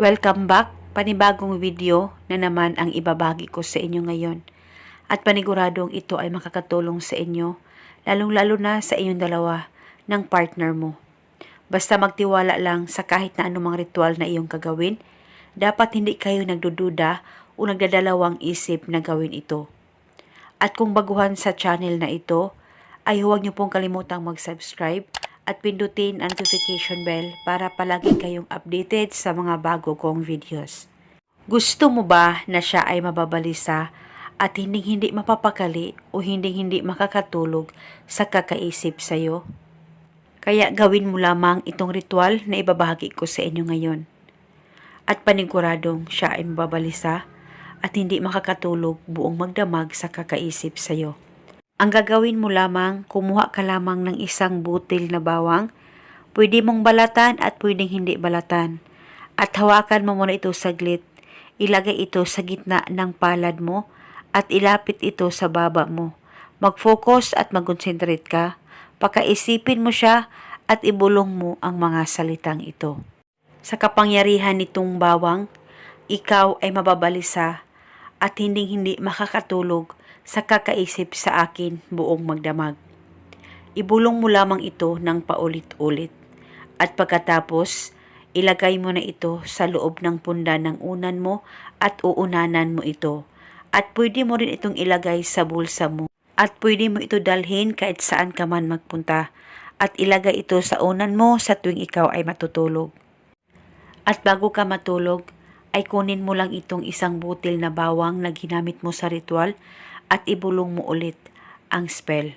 Welcome back, panibagong video na naman ang ibabagi ko sa inyo ngayon. At paniguradong ito ay makakatulong sa inyo, lalong-lalo na sa inyong dalawa ng partner mo. Basta magtiwala lang sa kahit na anumang ritual na iyong kagawin, dapat hindi kayo nagdududa o nagdadalawang isip na gawin ito. At kung baguhan sa channel na ito, ay huwag niyo pong kalimutang mag-subscribe at pindutin ang notification bell para palagi kayong updated sa mga bago kong videos. Gusto mo ba na siya ay mababalisa at hindi hindi mapapakali o hindi hindi makakatulog sa kakaisip sa iyo? Kaya gawin mo lamang itong ritual na ibabahagi ko sa inyo ngayon. At paniguradong siya ay mababalisa at hindi makakatulog buong magdamag sa kakaisip sa iyo. Ang gagawin mo lamang, kumuha ka lamang ng isang butil na bawang. Pwede mong balatan at pwedeng hindi balatan. At hawakan mo muna ito saglit. Ilagay ito sa gitna ng palad mo at ilapit ito sa baba mo. Mag-focus at mag-concentrate ka. Pakaisipin mo siya at ibulong mo ang mga salitang ito. Sa kapangyarihan nitong bawang, ikaw ay mababalisa at hindi hindi makakatulog sa kakaisip sa akin buong magdamag. Ibulong mo lamang ito ng paulit-ulit at pagkatapos ilagay mo na ito sa loob ng punda ng unan mo at uunanan mo ito. At pwede mo rin itong ilagay sa bulsa mo at pwede mo ito dalhin kahit saan ka man magpunta at ilagay ito sa unan mo sa tuwing ikaw ay matutulog. At bago ka matulog, ay kunin mo lang itong isang butil na bawang na ginamit mo sa ritual at ibulong mo ulit ang spell.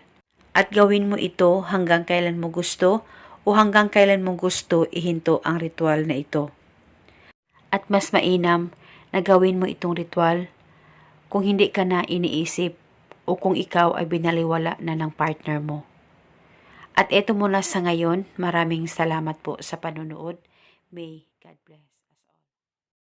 At gawin mo ito hanggang kailan mo gusto o hanggang kailan mo gusto ihinto ang ritual na ito. At mas mainam na gawin mo itong ritual kung hindi ka na iniisip o kung ikaw ay binaliwala na ng partner mo. At eto muna sa ngayon, maraming salamat po sa panonood. May God bless.